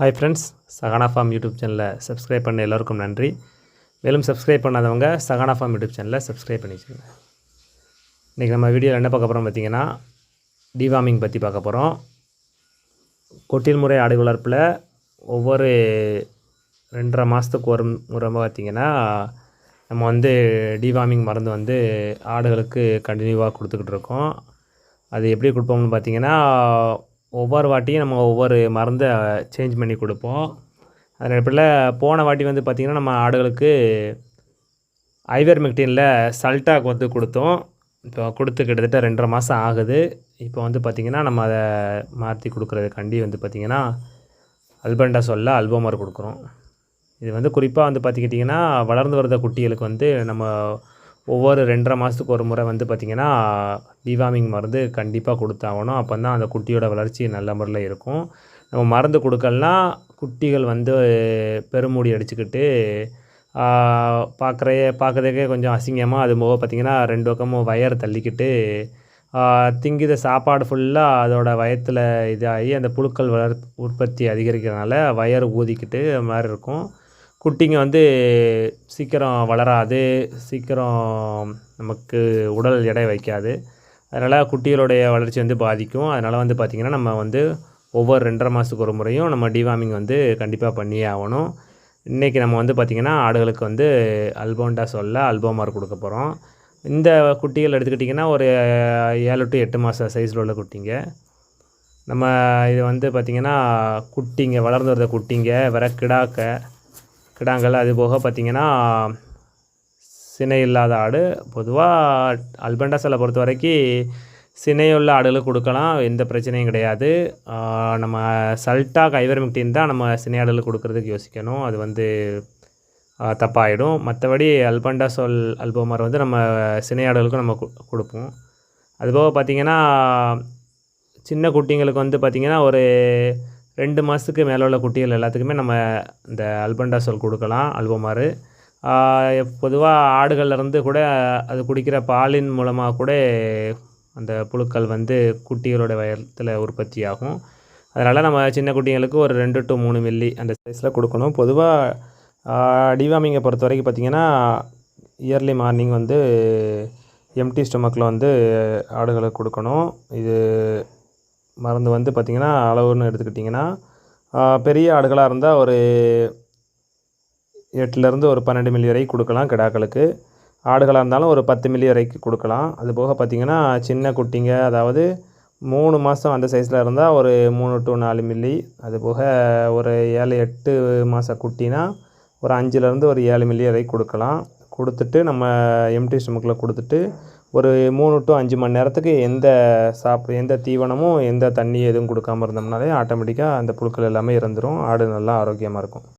Hi friends Sahana farm YouTube சேனலை subscribe பண்ண எல்லோருக்கும் நன்றி. மேலும் சப்ஸ்கிரைப் பண்ணாதவங்க சகானா ஃபார்ம் யூடியூப் சேனலை சப்ஸ்கிரைப் பண்ணிக்கோங்க. இன்றைக்கி நம்ம வீடியோவில் என்ன பார்க்க போகிறோம் பார்த்தீங்கன்னா டிவார்மிங் பற்றி பார்க்க போகிறோம் கொட்டில் முறை ஆடு வளர்ப்பில் ஒவ்வொரு ரெண்டரை மாதத்துக்கு ஒரு முறை பார்த்திங்கன்னா நம்ம வந்து டிவார்மிங் மருந்து வந்து ஆடுகளுக்கு கண்டினியூவாக கொடுத்துக்கிட்டு இருக்கோம். அது எப்படி கொடுப்போம்னு பார்த்திங்கன்னா ஒவ்வொரு வாட்டியும் நம்ம ஒவ்வொரு மருந்தை சேஞ்ச் பண்ணி கொடுப்போம். அதன் அடிப்படையில் போன வாட்டி வந்து பார்த்திங்கன்னா நம்ம ஆடுகளுக்கு ஐவர் மெக்டீனில் சல்டாக் வந்து கொடுத்தோம். இப்போ கொடுத்து கிட்டத்தட்ட ரெண்டரை மாதம் ஆகுது. இப்போ வந்து பார்த்திங்கன்னா நம்ம அதை மாற்றி கொடுக்குறதுக்காண்டி வந்து பார்த்திங்கன்னா அல்பண்டா சொல்ல அல்போமர் கொடுக்குறோம். இது வந்து குறிப்பாக வந்து பார்த்துக்கிட்டிங்கன்னா வளர்ந்து வரத குட்டிகளுக்கு வந்து நம்ம ஒவ்வொரு ரெண்டரை மாதத்துக்கு ஒரு முறை வந்து பார்த்திங்கன்னா டிவார்மிங் மருந்து கண்டிப்பாக கொடுத்தாகணும். அப்போ தான் அந்த குட்டியோட வளர்ச்சி நல்ல முறையில் இருக்கும். நம்ம மருந்து கொடுக்கலனா குட்டிகள் வந்து பெருமூடி அடிச்சுக்கிட்டு பார்க்குறைய பார்க்குறதுக்கே கொஞ்சம் அசிங்கமாக அது போக பார்த்திங்கன்னா ரெண்டு பக்கமும் வயர் தள்ளிக்கிட்டு திங்கித சாப்பாடு ஃபுல்லாக அதோடய வயத்தில் இதாகி அந்த புழுக்கள் வளர் உற்பத்தி அதிகரிக்கிறதுனால வயர் ஊதிக்கிட்டு மாதிரி இருக்கும். குட்டிங்க வந்து சீக்கிரம் வளராது சீக்கிரம் நமக்கு உடல் எடை வைக்காது. அதனால் குட்டிகளுடைய வளர்ச்சி வந்து பாதிக்கும். அதனால் வந்து பார்த்திங்கன்னா நம்ம வந்து ஒவ்வொரு ரெண்டரை மாதத்துக்கு ஒரு முறையும் நம்ம டிவார்மிங் வந்து கண்டிப்பாக பண்ணியே ஆகணும். இன்றைக்கி நம்ம வந்து பார்த்திங்கன்னா ஆடுகளுக்கு வந்து அல்போண்டா சொல்ல அல்போமார் கொடுக்க போகிறோம் இந்த குட்டிகள் எடுத்துக்கிட்டிங்கன்னா ஒரு ஏழு டு எட்டு மாத சைஸில் உள்ள குட்டிங்க. நம்ம இது வந்து பார்த்திங்கன்னா குட்டிங்க வளர்ந்து வர குட்டிங்க வர கிடாக்க கிடாங்கள் அது போக பார்த்திங்கன்னா சினை இல்லாத ஆடு. பொதுவாக அல்பண்டாசலை பொறுத்த வரைக்கும் சினையுள்ள ஆடுகளுக்கு கொடுக்கலாம். எந்த பிரச்சனையும் கிடையாது. நம்ம சல்ட்டா கைவர்மிக்டின் தான் நம்ம சினை ஆடுகளுக்கு கொடுக்குறதுக்கு யோசிக்கணும். அது வந்து தப்பாயிடும். மற்றபடி அல்பண்டாசோல் அல்போமர் வந்து நம்ம சினையாடுகளுக்கும் நம்ம கொடுப்போம். அதுபோக பார்த்திங்கன்னா சின்ன குட்டிங்களுக்கு வந்து பார்த்திங்கன்னா ஒரு ரெண்டு மாதத்துக்கு மேலே உள்ள குட்டிகள் எல்லாத்துக்குமே நம்ம இந்த அல்பண்டாசோல் கொடுக்கலாம் அல்பமாறு பொதுவாக ஆடுகள்லேருந்து கூட அது குடிக்கிற பாலின் மூலமாக கூட அந்த புழுக்கள் வந்து குட்டிகளோட வயத்தில் உற்பத்தி ஆகும். அதனால் நம்ம சின்ன குட்டிங்களுக்கு ஒரு ரெண்டு டு மூணு மில்லி அந்த சைஸில் கொடுக்கணும். பொதுவாக டிவாமிங்கை பொறுத்த வரைக்கும் பார்த்திங்கன்னா இயர்லி மார்னிங் வந்து எம்டி ஸ்டொமக்கில் வந்து ஆடுகளுக்கு கொடுக்கணும். இது மருந்து வந்து பார்த்திங்கன்னா அளவுன்னு எடுத்துக்கிட்டிங்கன்னா பெரிய ஆடுகளாக இருந்தால் ஒரு எட்டுலேருந்து ஒரு பன்னெண்டு மில்லி வரைக்கும் கொடுக்கலாம் கிடாக்களுக்கு. ஆடுகளாக இருந்தாலும் ஒரு பத்து மில்லி வரைக்கும் கொடுக்கலாம். அது போக பார்த்திங்கன்னா சின்ன குட்டிங்க அதாவது மூணு மாதம் அந்த சைஸில் இருந்தால் ஒரு மூணு டு நாலு மில்லி. அது போக ஒரு ஏழு எட்டு மாத குட்டினா ஒரு அஞ்சுலேருந்து ஒரு ஏழு மில்லி வரைக்கும் கொடுக்கலாம். கொடுத்துட்டு நம்ம எம்டி ஸ்டொமக்கில் கொடுத்துட்டு ஒரு மூணு டு அஞ்சு மணி நேரத்துக்கு எந்த சாப் எந்த தீவனமும் எந்த தண்ணி எதுவும் கொடுக்காம இருந்தோம்னாலே ஆட்டோமேட்டிக்காக அந்த புழுக்கள் எல்லாமே இறந்துடும் ஆடு நல்லா ஆரோக்கியமாக இருக்கும்.